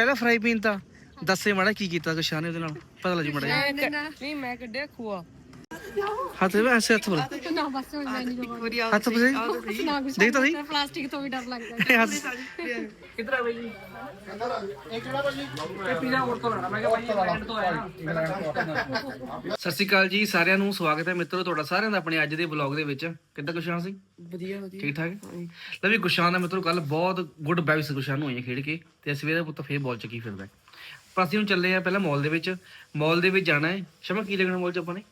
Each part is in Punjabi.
ਪਹਿਲਾਂ ਫਰਾਈ ਪੀਨ ਤਾਂ ਦੱਸੇ ਮਾੜਾ ਕੀ ਕੀਤਾ ਗੁਸ਼ਾਨ ਨੇ ਉਹਦੇ ਨਾਲ। ਪਤਾ ਲੱਗ ਮੜਾ ਨਹੀਂ, ਮੈਂ ਕੱਢਿਆ ਖੂਆ। ਹੱਥ ਵਿੱਚ ਐਸੇ ਹੱਥ ਬੋਲ। ਨਾ ਬਸ ਹੁਣ ਮੈਂ ਨਹੀਂ ਦਵਾਂਗੀ ਹੱਥ ਬਸੇ ਨਾ ਕੁਛ ਦੇਖ ਤਾਂ ਸਹੀ। ਪਲਾਸਟਿਕ ਤੋਂ ਵੀ ਡਰ ਲੱਗਦਾ ਇਹ ਹੱਥ ਕਿੱਧਰ ਆ ਬਈ ਜੀ? ਇਹ ਕਿਹੜਾ ਬਈ ਇਹ ਪੀਜ਼ਾ ਹੋਰ ਤੋਂ ਲੈਣਾ। ਮੈਂ ਕਿਹਾ ਭਾਈ ਬ੍ਰਾਂਡ ਤੋਂ ਆਇਆ। ਸਤਿ ਸ਼੍ਰੀ ਅਕਾਲ ਜੀ ਸਾਰਿਆਂ ਨੂੰ ਸਵਾਗਤ ਹੈ ਮਿੱਤਰੋ ਤੁਹਾਡਾ ਸਾਰਿਆਂ ਦਾ ਆਪਣੇ ਅੱਜ ਦੇ ਵਲੌਗ ਦੇ ਵਿੱਚ। ਕਿੱਦਾਂ ਗੁਸ਼ਾਨ ਸੀ ਵਧੀਆ ਵਧੀਆ। ਠੀਕ ਠਾਕ? ਲੈ ਵੀ ਗੁਸ਼ਾਨ ਦਾ ਮਿੱਤਰੋ ਕੱਲ ਬਹੁਤ ਗੁੱਡ ਵਾਈਬਸ ਗੁਸ਼ਾਨ ਨੂੰ ਹੋਈਆਂ ਖੇਡ ਕੇ ਤੇ ਸਵੇਰੇ ਪੁੱਤ ਫੇਰ ਬਾਲ ਚੱਕੀ ਫਿਰਦਾ ਹੈ। ਪਰ ਅਸੀਂ ਹੁਣ ਚੱਲੇ ਆ ਪਹਿਲਾਂ ਮਾਲ ਦੇ ਵਿੱਚ। ਮਾਲ ਦੇ ਵਿੱਚ ਜਾਣਾ ਹੈ। ਸ਼ਮਾ ਕੀ ਲੱਗਣਾ ਮਾਲ ਚ ਆਪਾਂ ਨੇ?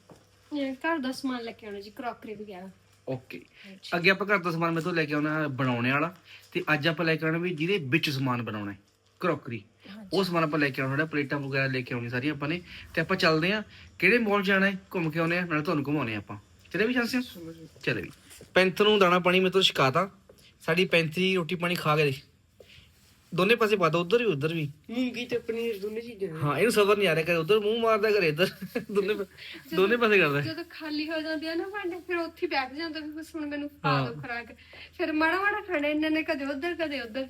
ਇਹ ਘਰ ਦਾ ਸਮਾਨ ਲੈ ਕੇ ਆਉਣਾ ਜੀ ਕਰੋਕਰੀ ਵਗੈਰਾ। ਓਕੇ ਅੱਗੇ ਆਪਾਂ ਘਰ ਦਾ ਸਮਾਨ ਮੇਰੇ ਤੋਂ ਲੈ ਕੇ ਆਉਣਾ ਬਣਾਉਣੇ ਵਾਲਾ ਤੇ ਅੱਜ ਆਪਾਂ ਲੈ ਕੇ ਆਉਣਾ ਵੀ ਜਿਹਦੇ ਵਿੱਚ ਸਮਾਨ ਬਣਾਉਣਾ ਹੈ ਕਰੋਕਰੀ ਉਹ ਸਮਾਨ ਆਪਾਂ ਲੈ ਕੇ ਆਉਣਾ ਪਲੇਟਾਂ ਵਗੈਰਾ ਲੈ ਕੇ ਆਉਣੀ ਸਾਰੀਆਂ ਆਪਾਂ ਨੇ ਤੇ ਆਪਾਂ ਚੱਲਦੇ ਆ ਕਿਹੜੇ ਮਾਲ ਜਾਣਾ ਹੈ ਘੁੰਮ ਕੇ ਆਉਣੇ ਆ ਨਾਲ ਤੁਹਾਨੂੰ ਘੁਮਾਉਣੇ ਆ ਆਪਾਂ। ਚਲੇ ਵੀ ਚਾਂਸੇ ਚਲੇ ਵੀ। ਪੈਂਥਰ ਨੂੰ ਦਾਣਾ ਪਾਣੀ ਮੇਰੇ ਤੋਂ। ਛਕਾਤਾ ਸਾਡੀ ਪੈਂਥਰੀ ਰੋਟੀ ਪਾਣੀ ਖਾ ਕੇ ਦੋਨੇ ਪਾਸੇ ਪਾਦਾ ਉਧਰ ਵੀ ਉਧਰ ਵੀ। ਮੂੰਗੀ ਤੇ ਪਨੀਰ ਦੋਨੇ ਚੀਜ਼ਾਂ ਹਾਂ ਇਹਨੂੰ ਸਬਰ ਨਹੀਂ ਆ ਰਿਹਾ ਕਰੇ ਉਧਰ ਮੂੰਹ ਮਾਰਦਾ ਕਰੇ ਇੱਧਰ। ਦੋਨੇ ਪਾ- ਦੋਨੇ ਪਾਸੇ ਕਰਦਾ। ਜਦੋਂ ਖਾਲੀ ਹੋ ਜਾਂਦੇ ਆ ਨਾ ਭਾਂਡੇ ਫਿਰ ਉੱਥੇ ਹੀ ਬੈਠ ਜਾਂਦਾ ਵੀ ਬਸ ਹੁਣ ਮੈਨੂੰ ਪਾ ਦਿਓ ਖਰਾਕ। ਫਿਰ ਮਾੜਾ ਮਾੜਾ ਖਾਣਾ ਇਹਨਾਂ ਨੇ ਕਦੇ ਉਧਰ ਕਦੇ ਉਧਰ।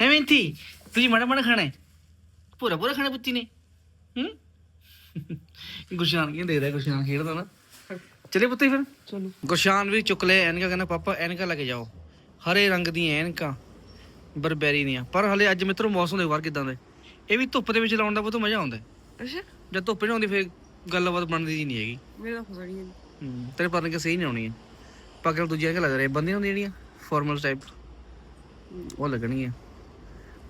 ਹੈ ਮਿੰਤੀ ਤੁਸੀਂ ਮਾੜਾ ਮਾੜਾ ਖਾਣਾ ਹੈ? ਪੂਰਾ ਪੂਰਾ ਖਾਣਾ ਪੁੱਤੀ ਨੇ? ਹੂੰ? ਗੁਰਸ਼ਾਨ ਕੀ ਦੇ ਰਿਹਾ ਗੁਰਸ਼ਾਨ ਖੇਡਦਾ ਨਾ? ਚਲੇ ਪੁੱਤੀ ਫਿਰ। ਚਲੋ। ਗੁਰਸ਼ਾਨ ਵੀ ਚੁੱਕ ਲੈ ਐਨਕਾ ਕਹਿੰਦਾ ਪਾਪਾ ਐਨਕਾ ਲੈ ਕੇ ਜਾਓ। ਹਰੇ ਰੰਗ ਦੀਆਂ ਐਨਕਾਂ। ਬਰਬੈਰੀ ਦੀਆਂ। ਪਰ ਹਲੇ ਅੱਜ ਮਿੱਤਰੋ ਮੌਸਮ ਦੇ ਵਾਰ ਕਿਦਾਂ ਦਾ ਇਹ ਵੀ ਧੁੱਪ ਦੇ ਵਿੱਚ ਲਾਉਣ ਦਾ ਬਹੁਤ ਮਜ਼ਾ ਆਉਂਦਾ। ਅੱਛਾ। ਜਦ ਧੁੱਪ ਨਹੀਂ ਆਉਂਦੀ ਫਿਰ ਗੱਲਬਾਤ ਬਣਦੀ ਜੀ ਨਹੀਂ ਹੈਗੀ। ਮੇਰਾ ਫਸਣੀ ਹੈ। ਹੂੰ, ਤੇਰੇ ਪਰ ਕਿ ਸਹੀ ਨਹੀਂ ਆਉਣੀ ਹੈ। ਪਾਗਲ ਦੂਜੀਆਂ ਕਿ ਲੱਗ ਰਿਹਾ? ਬੰਦੀਆਂ ਹੁੰਦੀਆਂ ਜਿਹੜੀਆਂ ਫਾਰਮਲ ਟਾਈਪ ਉਹ ਲੱਗਣੀ ਹੈ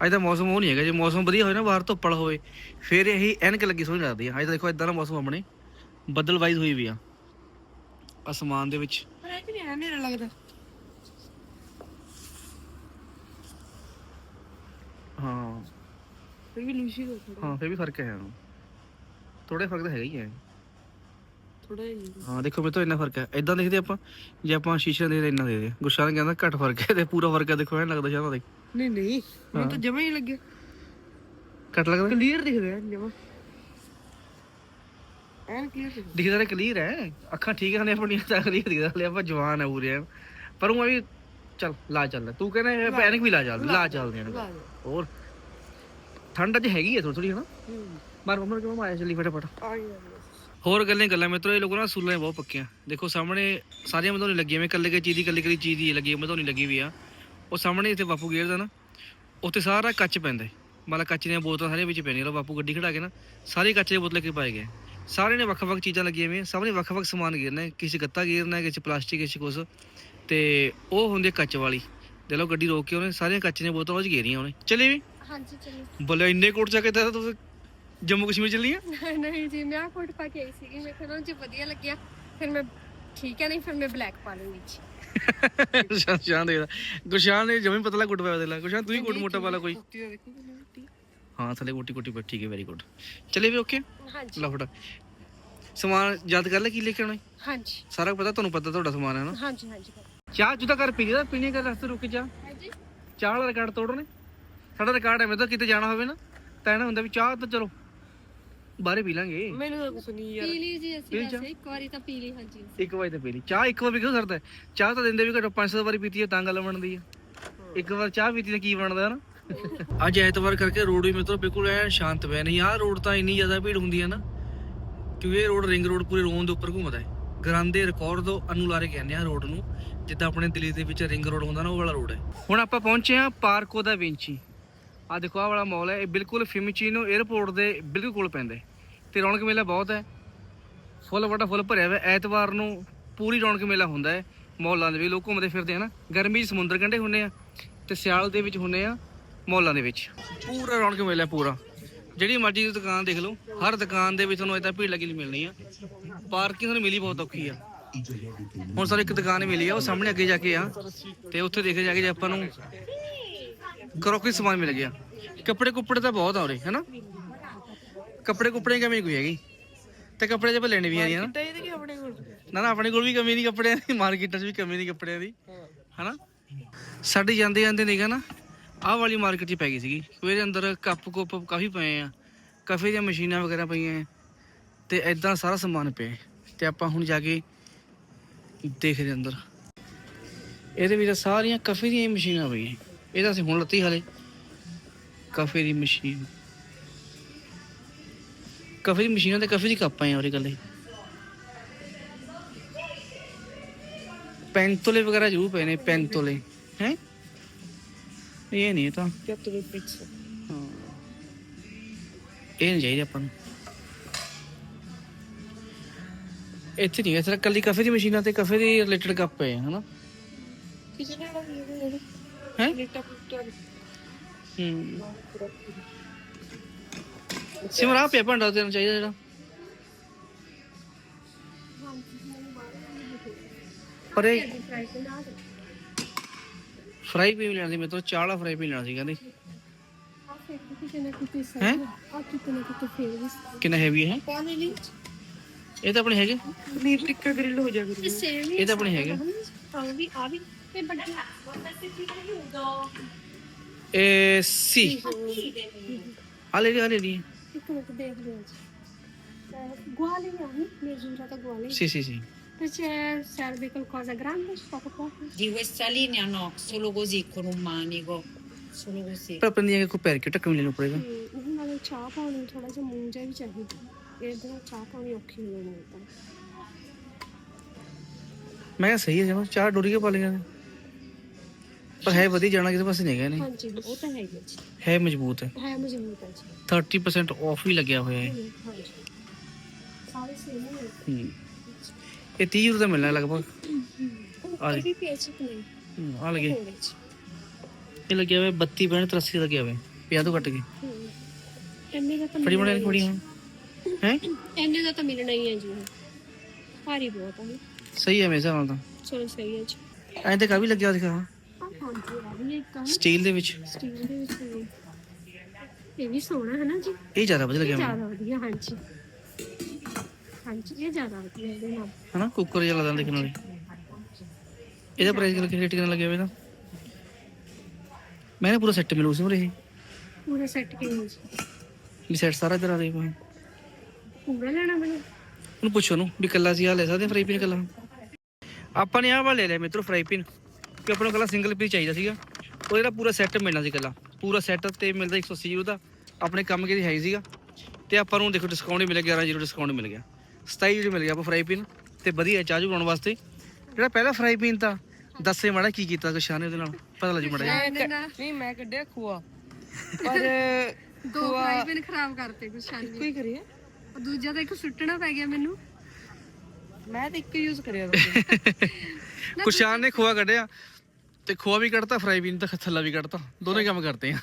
ਅੱਜ ਤਾਂ ਮੌਸਮ ਉਹ ਨਹੀਂ ਹੈਗਾ। ਜੇ ਮੌਸਮ ਵਧੀਆ ਹੋਵੇ ਨਾ ਬਾਹਰ ਧੁੱਪ ਵਾਲਾ ਹੋਵੇ ਫਿਰ ਇਹੀ ਐਨਕ ਲੱਗੀ ਸੋਹਣੀ ਲੱਗਦੀ ਹੈ ਅੱਜ ਤਾਂ ਦੇਖੋ ਇਦਾਂ ਦਾ ਮੌਸਮ ਆਪਣੇ ਬੱਦਲ ਵਾਈਜ਼ ਹੋਈ ਵੀ ਆ। ਅਸਮਾਨ ਦੇ ਵਿੱਚ। ਪਰ ਇਹ ਨਹੀਂ ਐ ਮੇਰਾ ਲੱਗਦਾ। ਹਾਂ। ਫਿਰ ਵੀ ਲੂਸੀ ਦਾ ਥੋੜਾ ਹਾਂ ਫਿਰ ਵੀ ਫ਼ਰਕ ਹੈ ਥੋੜੇ ਫ਼ਰਕ ਤਾਂ ਹੈਗਾ ਹੀ ਹੈ। ਥੋੜਾ ਜਿਹਾ ਹਾਂ। ਦੇਖੋ ਮੇਰੇ ਤੋਂ ਇੰਨਾ ਫ਼ਰਕ ਹੈ। ਇਦਾਂ ਦੇਖਦੇ ਆਪਾਂ ਜੇ ਆਪਾਂ ਸ਼ੀਸ਼ੇ ਦੇ ਇੰਨਾ ਦੇ ਦੇ। ਗੁਰਸ਼ਾਨ ਕਹਿੰਦਾ ਘੱਟ ਫ਼ਰਕ ਹੈ ਤੇ ਪੂਰਾ ਫ਼ਰਕ ਹੈ। ਦੇਖੋ ਐਂ ਲੱਗਦਾ ਸ਼ਾਹ ਦੇਖ ਨਹੀਂ ਨਹੀਂ। ਮੈਨੂੰ ਤਾਂ ਜਮਾ ਹੀ ਨਹੀਂ ਲੱਗਿਆ। ਘੱਟ ਲੱਗਦਾ? ਕਲੀਅਰ ਦਿਖ ਰਿਹਾ ਜਮਾ। ਐਨ ਕਲੀਅਰ ਦਿਖ ਦਿਖਦਾ ਤਾਂ ਕਲੀਅਰ ਹੈ। ਅੱਖਾਂ ਠੀਕ ਹਨ ਆਪਣੀਆਂ ਤਾਂ ਕਲੀਅਰ ਦਿਖਦਾ। ਹਲੇ ਆਪਾਂ ਜਵਾਨ ਆ ਪੂਰੇ। ਪਰ ਉਹ ਵੀ ਚੱਲ ਲਾ ਚੱਲ ਤੂੰ ਕਹਿੰਦਾ ਪੈਨਿਕ ਵੀ ਲਾ ਚੱਲ ਲਾ ਚੱਲਦੇ ਆ ਹੋਰ? ਠੰਡ ਅੱਜ ਹੈਗੀ ਹੈ ਥੋੜੀ ਥੋੜੀ ਹਨਾ? ਮਾਰ ਮੰਮਾ ਕਿਉਂ ਆਇਆ ਚੱਲੀ ਫਟਾਫਟ। ਆ ਗਿਆ ਹੋਰ ਗੱਲਾਂ ਗੱਲਾਂ ਮਿੱਤਰੋ ਇਹ ਲੋਕੋ ਨਾ ਸੂਲਾਂ ਬਹੁਤ ਪੱਕੀਆਂ। ਦੇਖੋ ਸਾਹਮਣੇ ਸਾਰੀਆਂ ਮਧੋਨੀ ਲੱਗੀਆਂ ਮੈਂ ਕੱਲੇ ਕੇ ਚੀਜ਼ ਦੀ ਕੱਲੀ ਕੱਲੀ ਚੀਜ਼ ਦੀ ਲੱਗੀ ਮਧੋਨੀ ਲੱਗੀ ਵੀ ਆ। ਉਹ ਸਾਹਮਣੇ ਇੱਥੇ ਬਾਪੂ ਗੇਰਦਾ ਨਾ ਉੱਥੇ ਸਾਰਾ ਕੱਚ ਪੈਂਦਾ। ਮਤਲਬ ਕੱਚ ਦੀਆਂ ਬੋਤਲਾਂ ਸਾਰੀਆਂ ਵਿੱਚ ਪੈਣੀਆਂ। ਉਹ ਬਾਪੂ ਗੱਡੀ ਖੜਾ ਕੇ ਨਾ ਸਾਰੇ ਕੱਚ ਦੀਆਂ ਬੋਤਲਾਂ ਕੇ ਪਾਏ ਗਏ। ਸਾਰੇ ਨੇ ਵੱਖ-ਵੱਖ ਚੀਜ਼ਾਂ ਲੱਗੀਆਂ ਹੋਈਆਂ ਸਭ ਨੇ ਵੱਖ-ਵੱਖ ਸਮਾਨ ਗੇਰਨਾ ਹੈ। ਕਿਸੇ ਗੱਤਾ ਗੇਰਨਾ ਹੈ, ਕਿਸੇ ਪਲਾਸਟਿਕ ਕਿਸੇ ਕੁਛ। ਤੇ ਉਹ ਹੁੰਦੀ ਕੱਚ ਵਾਲੀ। ਦੇ ਲੋ ਗੱਡੀ ਰੋਕ ਕੇ ਉਹਨੇ ਸਾਰੀਆਂ ਕੱਚ ਦੀਆਂ ਬੋਤਲਾਂ ਉਹ 'ਚ ਗੇਰੀਆਂ ਉਹਨੇ। ਚਲੇ ਵੀ? ਹਾਂਜੀ ਚਲੋ। ਬੋਲੇ ਇੰਨੇ ਕੋਟ ਜਾ ਕੇ ਤਾਂ ਜੰਮੂ ਕਸ਼ਮੀਰ ਚੱਲੀ ਆ ਨਹੀਂ ਜੀ ਮੈਂ ਆਹ ਕੋਟ ਪਾ ਕੇ ਆਈ ਸੀਗੀ। ਮੈਂ ਕਿਹਾ ਜੇ ਵਧੀਆ ਲੱਗਿਆ ਫਿਰ ਮੈਂ ਠੀਕ ਹੈ ਨਹੀਂ ਫਿਰ ਮੈਂ ਬਲੈਕ ਪਾ ਲੂੰਗੀ ਜੀ। ਸ਼ਾਨ ਸ਼ਾਨ ਦੇ ਗੁਰਸ਼ਾਨ ਨੇ ਜਮੇ ਪਤਲਾ ਗੁੱਟ ਪਾਇਆ ਦੇ ਲਾ। ਗੁਰਸ਼ਾਨ ਤੂੰ ਹੀ ਗੁੱਟ ਮੋਟਾ ਵਾਲਾ ਕੋਈ। ਹਾਂ ਥੱਲੇ ਕੋਟੀ ਕੋਟੀ ਠੀਕ ਹੈ ਵੈਰੀ ਗੁੱਡ ਚਲੇ ਵੀ ਓਕੇ ਹਾਂਜੀ। ਲਾ ਫਟਾ। ਸਮਾਨ ਯਾਦ ਕਰ ਲੈ ਕੀ ਲੈ ਕੇ ਆਉਣਾ? ਹੈ? ਹਾਂਜੀ। ਸਾਰਾ ਪਤਾ ਤੁਹਾਨੂੰ ਪਤਾ ਤੁਹਾਡਾ ਸਮਾਨ ਹੈ ਨਾ? ਹਾਂਜੀ ਹਾਂਜੀ ਚਾਹ ਜੁਦਾ ਕਰ ਪੀ ਦਾ ਪੀਣੇ ਦਾ ਰਸਤੇ ਰੁਕ ਜਾ। ਹਾਂਜੀ। ਚਾਹ ਵਾਲਾ ਰਿਕਾਰਡ ਤੋੜੋ ਨੇ ਸਾਡਾ ਰਿਕਾਰਡ ਹੈ ਮੈਂ ਤਾਂ ਕਿਤੇ ਜਾਣਾ ਹੋਵੇ ਨਾ ਤਾਂ ਇਹਨਾਂ ਹੁੰਦਾ ਵੀ ਚਾਹ ਤਾਂ ਚਲੋ ਬਾਹਰੇ ਪੀ ਲਾਂਗੇ। ਮੈਨੂੰ ਤਾਂ ਕੁਛ ਨਹੀਂ ਯਾਰ। ਪੀ ਲਈ ਜੀ ਅਸੀਂ ਪੀ। ਵੈਸੇ ਇੱਕ ਵਾਰੀ ਤਾਂ ਪੀ ਲਈ ਹਾਂਜੀ। ਇੱਕ ਵਾਰ ਤਾਂ ਪੀ ਲਈ। ਚਾਹ ਇੱਕ ਵਾਰ ਵੀ ਕਿਉਂ ਕਰਦਾ ਹੈ? ਚਾਹ ਤਾਂ ਦਿੰਦੇ ਵੀ ਘੱਟੋ 500 ਵਾਰੀ ਪੀਤੀ ਹੈ ਤਾਂ ਗੱਲ ਬਣਦੀ ਹੈ। ਇੱਕ ਵਾਰ ਚਾਹ ਪੀਤੀ ਤਾਂ ਕੀ ਬਣਦਾ ਨਾ ਅੱਜ ਐਤਵਾਰ ਕਰਕੇ ਰੋਡ ਵੀ ਮਿੱਤਰੋ ਬਿਲਕੁਲ ਐਨ ਸ਼ਾਂਤ ਪਿਆ। ਨਹੀਂ ਆਹ ਰੋਡ ਤਾਂ ਇੰਨੀ ਜ਼ਿਆਦਾ ਭੀੜ ਹੁੰਦੀ ਹੈ ਨਾ ਕਿਉਂਕਿ ਇਹ ਰੋਡ ਰਿੰਗ ਰੋਡ ਪੂਰੇ ਰੋਡ ਦੇ ਉੱਪਰ ਘੁੰਮਦਾ ਹੈ। ਗਰਾਂਦੇ ਰਿਕਾਰਡ ਤੋਂ ਅਨੁਲਾਰੇ ਕਹਿੰਦੇ ਆ ਰੋਡ ਨੂੰ, ਜਿੱਦਾਂ ਆਪਣੇ ਦਿੱਲੀ ਦੇ ਵਿੱਚ ਰਿੰਗ ਰੋਡ ਹੁੰਦਾ ਨਾ, ਉਹ ਵਾਲਾ ਰੋਡ ਹੈ। ਹੁਣ ਆਪਾਂ ਪਹੁੰਚੇ ਆ ਪਾਰਕੋ ਦਾ ਵਿੰਚੀ। ਆ ਦੇਖੋ ਆ ਵਾਲਾ ਮਾਲ ਹੈ, ਇਹ ਬਿਲਕੁਲ ਫਿਮਚੀਨੋ 에ਅਰਪੋਰਟ ਦੇ ਬਿਲਕੁਲ ਕੋਲ ਪੈਂਦਾ ਹੈ। ਤੇ ਰੌਣਕ ਮੇਲਾ ਬਹੁਤ ਹੈ। ਫੁੱਲ ਵੱਡਾ ਫੁੱਲ ਭਰਿਆ ਹੋਇਆ, ਐਤਵਾਰ ਨੂੰ ਪੂਰੀ ਰੌਣਕ ਮੇਲਾ ਹੁੰਦਾ ਹੈ। ਮੌਲਾਂ ਦੇ ਵੀ ਲੋਕ ਘੁੰਮਦੇ ਫਿਰਦੇ ਹਨ ਗਰਮੀ 'ਚ ਸਮੁੰਦਰ ਕੰਢੇ ਹੁੰਨੇ ਆ ਤੇ ਸਿਆਲ ਦੇ ਵਿੱਚ ਹੁੰਨੇ ਆ ਮੌਲਾਂ ਦੇ ਵਿੱਚ। ਪੂਰਾ ਰੌਣਕ ਮੇਲਾ ਪੂਰਾ। ਜਿਹੜੀ ਮਰਜ਼ੀ ਦੀ ਦੁਕਾਨ ਦੇਖ ਲਓ ਹਰ ਦੁਕਾਨ ਦੇ ਵਿੱਚ ਤੁਹਾਨੂੰ ਇਦਾਂ ਭੀੜ ਲੱਗੀ ਮਿਲਣੀ ਆ। ਪਾਰਕਿੰਗ ਤੁਹਾਨੂੰ ਮਿਲੀ ਬਹੁਤ ਔਖੀ ਆ। ਹੁਣ ਸਾਨੂੰ ਇੱਕ ਦੁਕਾਨ ਮਿਲੀ ਆ ਉਹ ਸਾਹਮਣੇ ਅੱਗੇ ਜਾ ਕੇ ਆ ਤੇ ਉੱਥੇ ਦੇਖੇ ਜਾ ਕੇ ਜੇ ਆਪਾਂ ਨੂੰ ਕਰੋਕਰੀ ਸਮਾਨ ਮਿਲ ਗਿਆ। ਕੱਪੜੇ ਕੁੱਪੜੇ ਤਾਂ ਬਹੁਤ ਆ ਉਰੇ ਹੈਨਾ? ਕੱਪੜੇ ਕੁੱਪੜੇ ਕਮੀ ਕੋਈ ਹੈਗੀ? ਤੇ ਕੱਪੜੇ ਜੇ ਲੈਣੇ ਵੀ ਆ ਆਪਣੇ ਕੋਲ? ਨਾ ਨਾ ਆਪਣੇ ਕੋਲ ਵੀ ਕਮੀ ਨਹੀਂ ਕੱਪੜਿਆਂ ਦੀ ਮਾਰਕੀਟਾਂ 'ਚ ਵੀ ਕਮੀ ਨਹੀਂ ਕੱਪੜਿਆਂ ਦੀ ਹਨਾ? ਸਾਡੀ ਜਾਂਦੇ ਜਾਂਦੇ ਨਿਗਾ ਨਾ ਆਹ ਵਾਲੀ ਮਾਰਕੀਟ 'ਚ ਪੈ ਗਈ ਸੀਗੀ। ਉਹਦੇ ਅੰਦਰ ਕੱਪ ਕੁੱਪ ਕਾਫੀ ਪਏ ਆ। ਕਾਫੀ ਦੀਆਂ ਮਸ਼ੀਨਾਂ ਵਗੈਰਾ ਪਈਆਂ ਆ ਤੇ ਐਦਾਂ ਸਾਰਾ ਸਮਾਨ ਪਿਆ ਤੇ ਆਪਾਂ ਹੁਣ ਜਾ ਕੇ ਦੇਖਦੇ ਅੰਦਰ। ਇਹਦੇ ਵਿੱਚ ਸਾਰੀਆਂ ਕਾਫੀ ਦੀਆਂ ਮਸ਼ੀਨਾਂ ਪਈਆਂ ਇਹ ਤਾਂ ਅਸੀਂ ਹੁਣ ਲੱਤੀ ਹਲੇ। ਕਾਫੇ ਦੀ ਮਸ਼ੀਨ। ਕਾਫੇ ਦੀ ਮਸ਼ੀਨਾਂ ਤੇ ਕਾਫੇ ਦੀ ਕੱਪ ਆਏ ਆ ਉਹਦੇ ਗੱਲੇ ਪੈਂਤੋਲੇ ਵਗੈਰਾ ਜ਼ਰੂਰ ਪਏ ਨੇ, ਪੈਂਤੋਲੇ। ਹੈ? ਇਹ ਨਹੀਂ ਤਾਂ Piatto del pizza. ਹਾਂ ਇਹ ਨਹੀਂ ਚਾਹੀਦਾ ਆਪਾਂ ਨੂੰ ਇੱਥੇ ਨਹੀਂ ਇਸ ਤਰ੍ਹਾਂ ਕੱਲੀ ਕਾਫੇ ਦੀ ਮਸ਼ੀਨਾਂ ਤੇ ਕਾਫੇ ਦੀ ਰਿਲੇਟਡ ਕੱਪ ਆ ਹਨਾ Che ce n'era lì? ਹੈ. ਹੂੰ ਸਿਮਰਾ ਪਿਆ ਭਾਂਡਾ ਦੇਣਾ ਚਾਹੀਦਾ ਜਿਹੜਾ ਪਰ ਇਹ ਫਰਾਈ ਵੀ ਲੈਣਾ ਸੀ ਮੇਰੇ ਤੋਂ ਚਾਹ ਵਾਲਾ ਫਰਾਈ ਵੀ ਲੈਣਾ ਸੀ ਕਹਿੰਦੇ। ਆ ਫਿਰ ਕਿਤੇ ਨਾ ਕਿਤੇ ਸਹੀ ਹੈਂ? ਆ ਕਿਤੇ ਨਾ ਕਿਤੇ ਫੇਰ ਵੀ ਸਹੀ। ਕਿੰਨਾ ਹੈਵੀ ਹੈ? Quale lì? ਇਹ ਤਾਂ ਆਪਣੇ ਹੈਗੇ। Lì ticca grillo ho già ਤੇ ਸੇਮ ਹੀ ਇਹ ਤਾਂ ਆਪਣੇ ਹੈਗੇ। ਆ ਵੀ ਆ ਵੀ। ਤੇ ਵੱਡੀ ਇਹ ਸੀ। ਆ ਲੈ ਲਈ ਆ ਲੈ ਲਈ। ਇੱਕ ਮਿੰਟ ਦੇਖ ਲਿਓ ਜੀ। guali a misura da guali C C C. Poi c'è serve qualcosa grande poco poco Di questa linea no, solo così con un manico. Solo così. ਪਰ ਇਹ ਕੋ ਪੈਰ ਕੇ ਟੱਕਣ ਲੈਣਾ ਪੜੇਗਾ ਤੇ ਉਹਦੇ ਨਾਲ ਚਾਹ ਪਾਉਣੀ ਥੋੜਾ ਜਿਹਾ ਮੂੰਹ ਜਿਹਾ ਵੀ ਚਾਹੀਦਾ ਇਹਦੇ ਨਾਲ ਚਾਹ ਪਾਉਣੀ ਔਖੀ ਹੋ ਜਾਣੀ ਤਾਂ ਮੈਂ ਕਿਹਾ ਸਹੀ ਹੈ ਜਮਾ ਚਾਹ ਡੋਰੀ ਕੇ ਪਾ ਲੇਗਾ ਪਰ ਹੈ ਵਧੀਆ ਜਾਣਾ ਕਿਸੇ ਪਾਸੇ ਨਹੀਂ ਹੈਗਾ ਨਹੀਂ ਹਾਂਜੀ ਉਹ ਤਾਂ ਹੈ ਹੀ ਹੈ ਜੀ ਹੈ ਮਜ਼ਬੂਤ ਹੈ ਹੈ ਮਜ਼ਬੂਤ ਹੈ ਜੀ 30% ਆਫ ਵੀ ਲੱਗਿਆ ਹੋਇਆ ਹੈ ਹਮ, ਹਾਂਜੀ ਸਾਰੇ ਸੇਮ ਹੀ ਹੈ ਹੂੰ। ਇਹ 30 ਯੂਰੋ ਦਾ ਮਿਲਣਾ ਲਗਭਗ। ਉੱਪਰ। ਵੀ ਪੇਚ ਨਹੀਂ ਆ ਲਗੇ। ਇਹ ਲੱਗਿਆ ਹੋਇਆ 32 ਪੈਣ 83 ਲੱਗਿਆ ਹੋਇਆ ਪਿਆ ਤੋਂ ਕੱਟ ਕੇ। ਇੰਨੇ ਦਾ ਤਾਂ ਫੜੀ ਮਿਲਣਾ ਬਣਾ ਹੀ ਫੜੀ ਹੈ? ਹੈ। ਇੰਨੇ ਦਾ ਤਾਂ ਮਿਲਣਾ ਹੀ ਹੈ ਜੀ। ਭਾਰੀ ਬਹੁਤ ਹੈ ਸਹੀ ਹੈ ਮੇਰੇ ਹਿਸਾਬ ਨਾਲ ਤਾਂ। ਚਲੋ ਸਹੀ ਹੈ ਜੀ। ਐਂ ਤੇ ਕਾ ਵੀ ਲੱਗਿਆ ਦਿਖਾ। ਆ ਹਾਂਜੀ ਵੀ ਇੱਕ ਆ ਸਟੀਲ ਦੇ ਵਿੱਚ। ਸਟੀਲ ਦੇ ਵਿੱਚ ਵੀ। ਇਹ ਵੀ ਸੋਹਣਾ ਹੈ ਨਾ ਜੀ। ਇਹ ਜ਼ਿਆਦਾ ਵਧੀਆ ਲੱਗਿਆ ਮੈਨੂੰ। ਜ਼ਿਆਦਾ ਵਧੀਆ ਹਾਂਜੀ। ਹਾਂਜੀ ਇਹ ਜ਼ਿਆਦਾ ਵਧੀਆ ਇਹਦੇ ਨਾਲ ਹਨਾ ਕੁੱਕਰ ਜਿਹਾ ਲੱਗਦਾ ਦੇਖਣ ਵਾਲੇ। ਇਹਦਾ ਪ੍ਰਾਈਸ ਕਿੰਨਾ ਰੇਟ ਕਿੰਨਾ ਲੱਗਿਆ ਹੋਇਆ ਇਹਦਾ? ਮੈਂ ਨਾ ਪੂਰਾ ਸੈੱਟ ਮਿਲੂ ਸੀ ਮਰੇ ਇਹ। ਪੂਰਾ ਸੈੱਟ ਕਿਵੇਂ ਜੀ ਵੀ ਸੈੱਟ ਸਾਰਾ ਤੇਰਾ ਦੇ ਪਾ ਪੂਰਾ ਲੈਣਾ ਮੈਨੂੰ? ਉਹਨੂੰ ਪੁੱਛੋ ਉਹਨੂੰ ਵੀ ਕੱਲਾ ਸੀ ਆ ਲੈ ਸਕਦੇ ਫਰਾਈ ਪੈਨ ਕੱਲਾ ਆਪਾਂ ਨੇ ਆਹ ਵਾਲਾ ਲੈ ਲਿਆ ਮਿੱਤਰੋ ਫਰਾਈ ਪੈਨ ਕਿ ਆਪਾਂ ਨੂੰ ਕੱਲਾ ਸਿੰਗਲ ਪੀਸ ਚਾਹੀਦਾ ਸੀਗਾ। ਉਹ ਜਿਹੜਾ ਪੂਰਾ ਸੈੱਟ ਮਿਲਣਾ ਸੀ ਕੱਲਾ ਪੂਰਾ ਸੈੱਟ ਤੇ ਮਿਲਦਾ 180 ਯੂਰੋ ਦਾ। ਆਪਣੇ ਕੰਮ ਕੇ ਦੀ ਹੈ ਸੀਗਾ। ਤੇ ਆਪਾਂ ਨੂੰ ਦੇਖੋ ਡਿਸਕਾਊਂਟ ਹੀ ਮਿਲ ਗਿਆ 11 ਯੂਰੋ ਡਿਸਕਾਊਂਟ ਮਿਲ ਗਿਆ। 27 ਯੂਰੋ ਮਿਲ ਗਿਆ ਆਪਾਂ ਫਰਾਈ ਪੈਨ ਤੇ ਵਧੀਆ ਚਾਹ ਚੂਹ ਬਣਾਉਣ ਵਾਸਤੇ। ਜਿਹੜਾ ਪਹਿਲਾ ਫਰਾਈ ਪੈਨ ਤਾਂ ਦੱਸੇ ਮਾੜਾ ਕੀ ਕੀਤਾ ਕੁਛ ਨੇ ਉਹਦੇ ਨਾਲ? ਪਤਾ ਲੱਜੂ ਮਾੜਾ ਨਹੀਂ ਮੈਂ ਕੱਢਿਆ ਖੂਆ। ਪਰ ਦੋ ਫਰਾਈ ਪੈਨ ਖਰਾਬ ਕਰਤੇ ਗੁਸ਼ਾਨ ਕੋਈ ਕਰੀਏ। ਦੂਜਾ ਤਾਂ ਇੱਕ ਸੁੱਟਣਾ ਪੈ ਗਿਆ ਮੈਨੂੰ। ਮੈਂ ਤਾਂ ਇੱਕ ਯੂਜ਼ ਕਰਿਆ ਤਾਂ ਕੁਸ਼ਾਨ ਨੇ ਖੋਆ ਕੱਢਿਆ ਤੇ ਖੋਆ ਵੀ ਕੱਢਤਾ ਫਰਾਈ ਪੈਨ ਤਾਂ ਥੱਲਾ ਵੀ ਕੱਢਤਾ। ਦੋਨੇ ਕੰਮ ਕਰਦੇ ਆ।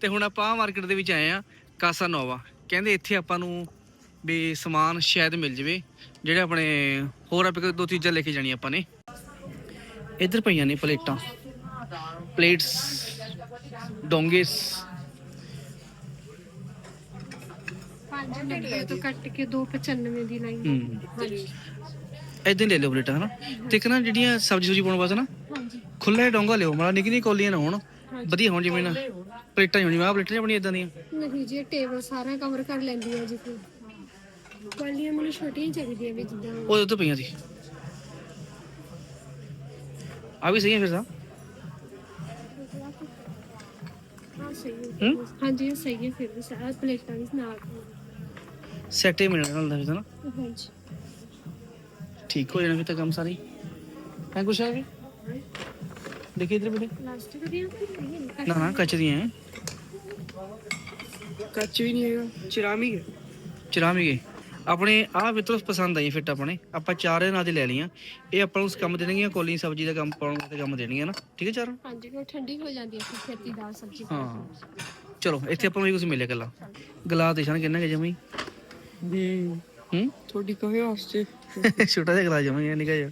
ਤੇ ਹੁਣ ਆਪਾਂ ਮਾਰਕੀਟ ਦੇ ਵਿੱਚ ਆਏ ਆ ਕਾਸਾ ਨੋਵਾ। ਕਹਿੰਦੇ ਇੱਥੇ ਆਪਾਂ ਨੂੰ ਵੀ ਸਮਾਨ ਸ਼ਾਇਦ ਮਿਲ ਜਵੇ ਜਿਹੜੇ ਆਪਣੇ ਹੋਰ ਆਪਾਂ ਦੋ ਚੀਜ਼ਾਂ ਲੈ ਕੇ ਜਾਣੀਆਂ ਆਪਾਂ ਨੇ। ਇੱਧਰ ਪਈਆਂ ਨੇ ਪਲੇਟਾਂ। ਪਲੇਟਸ ਡੋਂਗੇਸ। 590 ਤੋਂ ਕੱਟ ਕੇ 295 ਦੀ ਹਾਂਜੀ। ਇਦਾਂ ਲੈ ਲਿਓ ਪਲੇਟਾਂ ਹਨਾ? ਤੇ ਇੱਕ ਨਾ ਜਿਹੜੀਆਂ ਸਬਜ਼ੀ ਸੁਜੀ ਪਾਉਣ ਵਾਸਤੇ ਨਾ ਖੁੱਲਾ ਡੋਂਗਾ ਲਿਓ ਮਾੜਾ ਨਿੱਕੀ ਨਿੱਕੀ ਕੌਲੀਆਂ ਨਾ ਹੋਣ। ਵਧੀਆ ਹੋਣ ਜਿਵੇਂ ਨਾ। ਪਲੇਟਾਂ ਹੋਣੀ ਆ ਪਲੇਟਾਂ ਆਪਣੀਆਂ ਇਦਾਂ ਦੀਆਂ। ਨਹੀਂ ਜੀ ਟੇਬਲ ਸਾਰਾ ਕਵਰ ਕਰ ਲੈਂਦੀ ਹੈ ਜੀ ਫਿਰ ਵਾਲੀਆਂ ਮੈਨੂੰ ਛੋਟੀਆਂ ਹੀ ਚਾਹੀਦੀਆਂ ਵੀ ਜਿੱਦਾਂ ਉਹ ਉੱਤੇ ਪਈਆਂ ਸੀ। ਆ ਵੀ ਸਹੀ ਹੈ ਫਿਰ ਤਾਂ? ਹਾਂ ਸਹੀ ਹੈ ਹੂੰ? ਹਾਂਜੀ ਇਹ ਸਹੀ ਹੈ ਫਿਰ ਵੀ ਸਾਰਾ ਪਲੇਟਾਂ ਵੀ ਨਾਲ। ਸੈੱਟ ਹੀ ਮਿਲਣ ਵਾਲਾ ਫਿਰ ਤਾਂ ਨਾ। ਹਾਂਜੀ। ਠੀਕ ਹੋ ਜਾਣਾ ਫਿਰ ਤਾਂ ਕੰਮ ਸਾਰੀ ਹੈ। ਕੁਛ ਹੈ ਵੀ ਦੇਖੀ ਇਧਰ ਬੇਟੇ ਪਲਾਸਟਿਕ ਦੀਆਂ ਤਾਂ ਨਹੀਂ ਹੈ ਨਾ ਨਾ ਕੱਚ ਦੀਆਂ ਹੈ। ਕੱਚ ਵੀ ਨਹੀਂ ਹੈਗਾ। ਚਿਰਾਮੀ ਹੈ। ਚਰਾਮੀਗੇ ਆਪਣੇ ਆਹ ਮਿੱਤਰੋ ਪਸੰਦ ਆਈ ਫਿੱਟ ਆਪਣੇ। ਆਪਾਂ ਚਾਰ ਦੇ ਨਾਲ ਦੀ ਲੈ ਲਈਆਂ। ਇਹ ਆਪਾਂ ਨੂੰ ਕੰਮ ਦੇਣਗੀਆਂ ਕੋਲੀ ਸਬਜ਼ੀ ਦਾ ਕੰਮ ਪਾਉਣ ਦਾ ਕੰਮ ਦੇਣਗੀਆਂ ਨਾ। ਠੀਕ ਹੈ ਚਾਰ? ਹਾਂਜੀ ਉਹ ਠੰਡੀ ਹੋ ਜਾਂਦੀ ਹੈ ਫਿਰ ਖੇਤੀ ਦਾਲ ਸਬਜ਼ੀ ਹਾਂ। ਚਲੋ ਇੱਥੇ ਆਪਾਂ ਨੂੰ ਵੀ ਕੁਝ ਮਿਲਿਆ ਕੱਲਾ ਗਲਾਸ ਦੇਸ਼ਾਂ ਕਿੰਨਾ ਕਿ ਜਮਈ ਵੀ ਹੂੰ? ਤੁਹਾਡੀ ਕਹੇ ਵਾਸਤੇ ਛੋਟਾ ਜਿਹਾ ਗਲਾਸ ਜਮਈ ਨਿਕਾ ਜਿਹਾ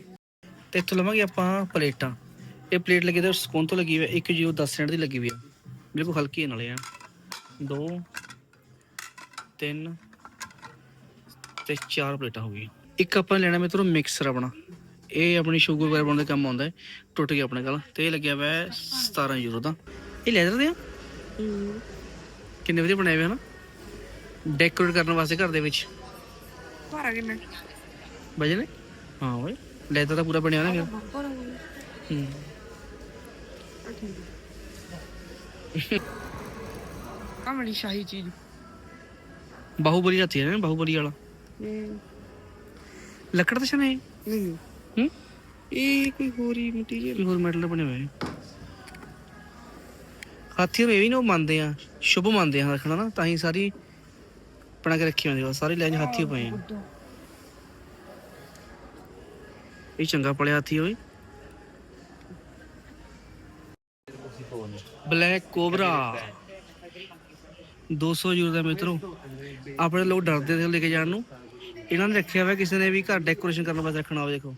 ਤੇ ਇੱਥੋਂ ਲਵਾਂਗੇ ਆਪਾਂ ਪਲੇਟਾਂ। ਇਹ ਪਲੇਟ ਲੱਗੀ ਤੇ ਸਕੂਨ ਤੋਂ ਲੱਗੀ ਹੋਈ ਹੈ 1 ਜੀਓ 10 ਸੈਂਟ ਦੀ ਲੱਗੀ ਹੋਈ ਹੈ ਬਿਲਕੁਲ ਹਲਕੀ ਨਾਲੇ ਆ 2 3 ਤੇ 4 ਪਲੇਟਾਂ ਹੋ ਗਈਆਂ। ਇੱਕ ਆਪਾਂ ਲੈਣਾ ਮਿੱਤਰੋ ਮਿਕਸਰ ਆਪਣਾ। ਇਹ ਆਪਣੀ ਸ਼ੂਗਰ ਵਗੈਰਾ ਬਣਾਉਣ ਦੇ ਕੰਮ ਆਉਂਦਾ ਹੈ। ਟੁੱਟ ਗਿਆ ਆਪਣੇ ਕੋਲ। ਤੇ ਇਹ ਲੱਗਿਆ ਹੋਇਆ ਹੈ 17 ਯੂਰੋ ਦਾ। ਇਹ ਲੈਦਰ ਦੇ ਆ? ਕਿੰਨੇ ਵਧੀਆ ਬਣਾਏ ਹੋਏ ਹਨ ਡੈਕੋਰੇਟ ਕਰਨ ਵਾਸਤੇ ਘਰ ਦੇ ਵਿੱਚ। ਭਾਰਾ ਕਿੰਨਾ ਵਜਨੇ ਹਾਂ ਓਏ ਲੈਦਰ ਦਾ ਪੂਰਾ ਬਣਿਆ ਨਾ ਫਿਰ। ਹੂੰ। ਮੜੀ ਸ਼ਾਹੀ ਚੀਜ਼। ਬਾਹੂਬਲੀ ਹਾਥੀ ਹੈ ਨਾ ਬਾਹੂਬਲੀ ਵਾਲਾ। ਹੂੰ। ਲੱਕੜ ਤਾਂ ਸ਼ਨੇ ਨਹੀਂ। ਹੂੰ? ਇਹ ਕੋਈ ਹੋਰ ਹੀ ਮਟੀਰੀਅਲ ਹੋਰ ਮੈਟਲ ਬਣੇ ਹੋਏ। ਹਾਥੀ ਨੂੰ ਇਹ ਵੀ ਨਾ ਉਹ ਮੰਨਦੇ ਆ ਸ਼ੁਭ ਮੰਨਦੇ ਆ ਰੱਖਣਾ ਨਾ ਤਾਂ ਹੀ ਸਾਰੀ ਬਣਾ ਕੇ ਰੱਖੀ ਹੁੰਦੀ ਆ ਸਾਰੇ ਲੈ ਹਾਥੀ ਪਏ ਆ ਇਹ ਚੰਗਾ ਪਲਿਆ ਹਾਥੀ ਹੋਏ ਬਲੈਕ ਕੋਬਰਾ। 200 ਯੂਰੋ ਦਾ ਮਿੱਤਰੋ। ਆਪਣੇ ਲੋਕ ਡਰਦੇ ਸੀ ਲੈ ਕੇ ਜਾਣ ਨੂੰ। ਇਹਨਾਂ ਨੇ ਰੱਖਿਆ ਹੋਇਆ, ਕਿਸੇ ਨੇ ਵੀ ਘਰ ਡੈਕੋਰੇਸ਼ਨ ਕਰਨ ਵਾਸਤੇ ਰੱਖਣਾ ਹੋਵੇ, ਦੇਖੋ।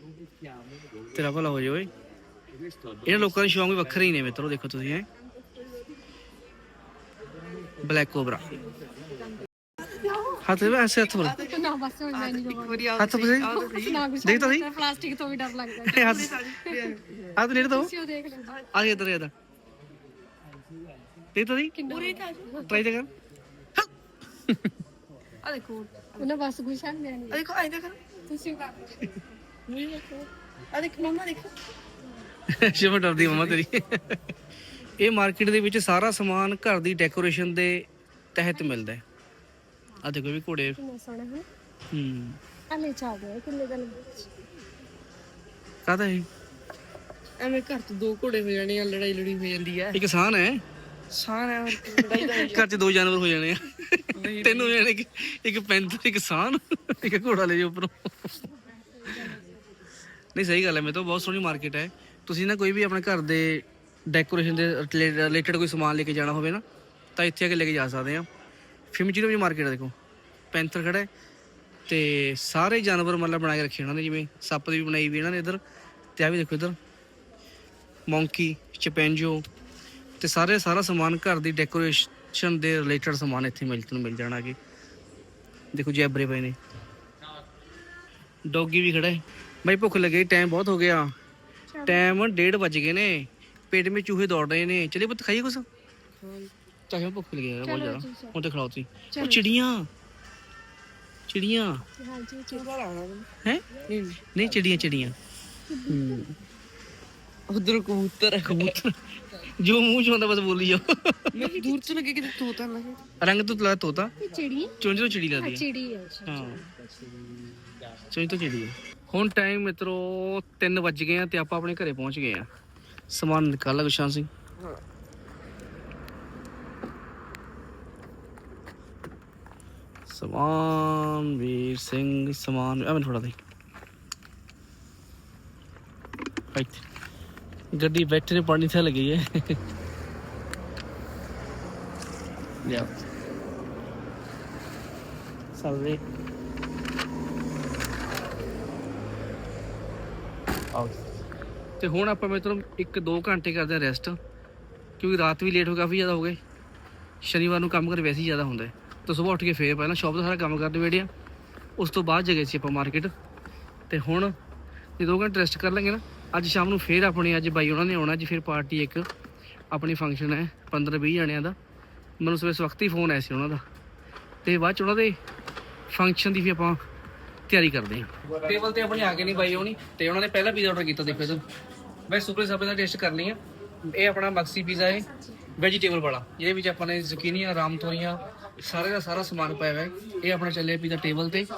ਤੇਰਾ ਭਲਾ ਹੋ ਜਾਏ ਓਏ। ਇਹਨਾਂ ਲੋਕਾਂ ਦੇ ਸ਼ੌਂਕ ਵੀ ਵੱਖਰੇ ਹੀ ਨੇ ਮਿੱਤਰੋ, ਦੇਖੋ ਤੁਸੀਂ, ਹੈ। ਬਲੈਕ ਕੋਬਰਾ ਹੱਥ ਵਿੱਚ ਐਸੇ ਹੱਥ ਪਰ ਨਾ ਬਸ ਹੁਣ ਮੈਂ ਨਹੀਂ ਜਾਵਾਂਗੀ ਹੱਥ ਪਰ ਨਾ ਕੁਛ ਦੇਖ ਤਾਂ ਸਹੀ। ਪਲਾਸਟਿਕ ਤੋਂ ਵੀ ਡਰ ਲੱਗਦਾ ਹੈ। ਹੱਥ ਹੱਥ ਨੇੜੇ ਤੋਂ ਤੁਸੀਂ ਉਹ ਦੇਖ ਲਓ ਆ ਗਿਆ ਇਧਰ। ਇਧਰ ਦੇਖ ਤਾਂ ਸਹੀ। ਕਿੰਨਾ ਟਰਾਈ ਤਾਂ ਕਰ। ਆ ਦੇਖੋ ਉਹਨਾਂ ਬਸ ਗੁਸ਼ਨ ਮੈਂ ਆ ਨਹੀਂ ਦੇਖੋ ਆਇਦਾ ਕਰ ਤੁਸੀਂ ਕਰ ਆ ਦੇਖ। ਮਮਾ ਦੇਖੋ। ਸ਼ਿਵ ਡਰਦੀ ਮਮਾ ਤੇਰੀ। ਇਹ ਮਾਰਕੀਟ ਦੇ ਵਿੱਚ ਸਾਰਾ ਸਮਾਨ ਘਰ ਦੀ ਡੈਕੋਰੇਸ਼ਨ ਦੇ ਤਹਿਤ ਮਿਲਦਾ ਹੈ। ਆ ਦੇਖੋ ਵੀ ਘੋੜੇ। ਕਿੰਨਾ ਸੋਹਣਾ ਹੈ ਹੂੰ। ਹਲੇ ਚਾ ਗਿਆ ਕਿੰਨੇ ਦਿਨ ਕਾਹਦਾ ਹੈ ਐਵੇਂ ਘਰ ਚ ਦੋ ਘੋੜੇ ਹੋ ਜਾਣੇ ਆ ਲੜਾਈ ਲੜੀ ਹੋ ਜਾਂਦੀ ਹੈ ਇਹ ਕਿਸਾਨ ਹੈ। ਸਾਨ ਹੈ ਹੋਰ ਲੜਾਈ ਦਾ ਘਰ 'ਚ ਦੋ ਜਾਨਵਰ ਹੋ ਜਾਣੇ ਆ। ਤਿੰਨ ਹੋ ਜਾਣੇ ਇੱਕ- ਇੱਕ ਪੈਂਥਰ ਇੱਕ ਸਾਨ ਇੱਕ ਘੋੜਾ ਲੈ ਜਾਓ ਉੱਪਰੋਂ। ਨਹੀਂ ਸਹੀ ਗੱਲ ਹੈ ਮੇਰੇ ਤੋਂ ਬਹੁਤ ਸੋਹਣੀ ਮਾਰਕੀਟ ਹੈ। ਤੁਸੀਂ ਨਾ ਕੋਈ ਵੀ ਆਪਣੇ ਘਰ ਦੇ ਡੈਕੋਰੇਸ਼ਨ ਦੇ ਰਿਲੇਟਡ ਕੋਈ ਸਮਾਨ ਲੈ ਕੇ ਜਾਣਾ ਹੋਵੇ ਨਾ ਤਾਂ ਇੱਥੇ ਆ ਕੇ ਲੈ ਕੇ ਜਾ ਸਕਦੇ ਆ ਫਿਮਚੀਰੋ ਵਿੱਚ ਮਾਰਕੀਟ ਹੈ ਦੇਖੋ। ਪੈਂਥਰ ਖੜਾ ਹੈ ਤੇ ਸਾਰੇ ਜਾਨਵਰ ਮਤਲਬ ਬਣਾ ਕੇ ਰੱਖੇ ਉਹਨਾਂ ਨੇ ਜਿਵੇਂ ਸੱਪ ਦੀ ਵੀ ਬਣਾਈ ਵੀ ਇਹਨਾਂ ਨੇ ਇੱਧਰ ਤੇ ਆ ਵੀ ਦੇਖੋ ਇੱਧਰ। ਮੌਂਕੀ ਚਪੈਂਜੋ ਤੇ ਸਾਰੇ ਸਾਰਾ ਸਮਾਨ ਘਰ ਦੀ ਡੈਕੋਰੇਸ਼ਨ ਦੇ ਰਿਲੇਟਡ ਸਮਾਨ ਇੱਥੇ ਮਿਲ ਤੁਹਾਨੂੰ ਮਿਲ ਜਾਣਾ ਕਿ ਦੇਖੋ ਜੈਬਰੇ ਪਏ ਨੇ। ਡੌਗੀ ਵੀ ਖੜਾ ਹੈ। ਬਾਈ ਭੁੱਖ ਲੱਗੀ ਟਾਈਮ ਬਹੁਤ ਹੋ ਗਿਆ। ਟਾਈਮ 1:30 ਵੱਜ ਗਏ ਨੇ। ਪੇਟ ਵਿੱਚ ਚੂਹੇ ਦੌੜ ਰਹੇ ਨੇ। ਚਲੇ ਪੁੱਤ ਖਾਈਏ ਕੁਛ? ਚਾਹੇ ਭੁੱਖ ਲੱਗੀ ਹੈ ਬਹੁਤ ਜ਼ਿਆਦਾ। ਹੁਣ ਤੇ ਖੜਾਓ ਤੁਸੀਂ। ਉਹ ਚਿੜੀਆਂ। ਚਿੜੀਆਂ। ਹੈ? ਨਹੀਂ। ਨਹੀਂ ਚਿੜੀਆਂ ਚਿੜੀਆਂ। ਉਧਰ ਕਬੂਤਰ। ਕਬੂਤਰ। ਜੋ ਮੂੰਹ ਚ ਹੁੰਦਾ ਬਸ ਬੋਲੀ ਜਾਓ। ਮੈਂ ਦੂਰ ਚ ਲੱਗੇ ਕਿਤੇ ਤੋਤਾ ਨਾ ਰੰਗ ਤੋਂ ਤਲਾ ਤੋਤਾ? ਇਹ ਚਿੜੀ। ਚੁੰਝ ਤੋਂ ਚਿੜੀ ਲੱਗਦੀ ਹੈ ਚਿੜੀ ਹੈ ਚੋਈ ਤੋਂ ਚਿੜੀ ਹੈ। ਹੁਣ ਟਾਈਮ ਮਿੱਤਰੋ 3 ਵੱਜ ਗਏ ਆ ਤੇ ਆਪਾਂ ਆਪਣੇ ਘਰੇ ਪਹੁੰਚ ਗਏ ਆ। ਸਮਾਨ ਨਿਕਾਲ ਲਾ ਗੁਸ਼ਾਨ ਸਿੰਘ। ਸਮਾਨ ਵੀਰ ਸਿੰਘ ਸਮਾਨ ਆ ਮੈਂ ਥੋੜਾ ਦੇ। ਇੱਥੇ। ਗੱਡੀ ਬੈਠੇ ਨੇ ਪਾਣੀ ਥਾ ਲੱਗੀ ਹੈ। ਲਿਆ salve ਆਓ। ਤੇ ਹੁਣ ਆਪਾਂ ਮਿੱਤਰੋ 1-2 ਘੰਟੇ ਕਰਦੇ ਆ ਰੈਸਟ ਕਿਉਂਕਿ ਰਾਤ ਵੀ ਲੇਟ ਹੋ ਕਾਫੀ ਜ਼ਿਆਦਾ ਹੋ ਗਏ। ਸ਼ਨੀਵਾਰ ਨੂੰ ਕੰਮ ਕਰ ਵੈਸੇ ਹੀ ਜ਼ਿਆਦਾ ਹੁੰਦਾ ਹੈ। ਤਾਂ ਸਵੇਰ ਉੱਠ ਕੇ ਫੇਰ ਪਹਿਲਾਂ ਸ਼ਾਪ ਦਾ ਸਾਰਾ ਕੰਮ ਕਰਦੇ ਵੇੜਿਆ ਉਸ ਤੋਂ ਬਾਅਦ ਜਗੇ ਸੀ ਆਪਾਂ ਮਾਰਕੀਟ ਤੇ ਹੁਣ ਜੇ 2 ਘੰਟੇ ਰੈਸਟ ਕਰ ਲਾਂਗੇ ਨਾ ਅੱਜ ਸ਼ਾਮ ਨੂੰ ਫੇਰ ਆਪਣੇ ਅੱਜ ਬਾਈ ਉਹਨਾਂ ਨੇ ਆਉਣਾ, ਅੱਜ ਫੇਰ ਪਾਰਟੀ ਇੱਕ, ਆਪਣੀ ਫੰਕਸ਼ਨ ਹੈ 15-20 ਜਣਿਆਂ ਦਾ। ਮੈਨੂੰ ਸਵੇਰ ਵਕਤ ਹੀ ਫੋਨ ਆਇਆ ਸੀ ਉਹਨਾਂ ਦਾ। ਤੇ ਬਾਅਦ ਚ ਉਹਨਾਂ ਦੇ ਫੰਕਸ਼ਨ ਦੀ ਵੀ ਆਪਾਂ ਤਿਆਰੀ ਕਰਦੇ ਹਾਂ। ਟੇਬਲ ਤੇ ਆਪਣੇ ਆ ਕੇ ਨਹੀਂ ਬਾਈ ਹੋਣੀ, ਤੇ ਉਹਨਾਂ ਨੇ ਪਹਿਲਾ ਪੀਜ਼ਾ ਆਰਡਰ ਕੀਤਾ, ਦੇਖੋ ਇਧਰ। ਮੈਂ ਸੁਪਰ ਸਾਬੇ ਦਾ ਟੇਸਟ ਕਰ ਲਈ ਆ। ਇਹ ਆਪਣਾ ਮਕਸੀ ਪੀਜ਼ਾ ਹੈ ਵੈਜੀਟੇਬਲ ਵਾਲਾ। ਜਿਹਦੇ ਵਿੱਚ ਆਪਾਂ ਨੇ ਜ਼ੁਕੀਨੀਆਂ ਰਾਮ ਤੋਰੀਆਂ ਸਾਰੇ ਦਾ ਸਾਰਾ ਸਮਾਨ ਪਾਇਆ ਹੋਇਆ ਹੈ। ਇਹ ਆਪਣਾ ਚੱਲਿਆ ਪੀਜ਼ਾ ਟੇਬਲ ਤੇ। ਸਤਿ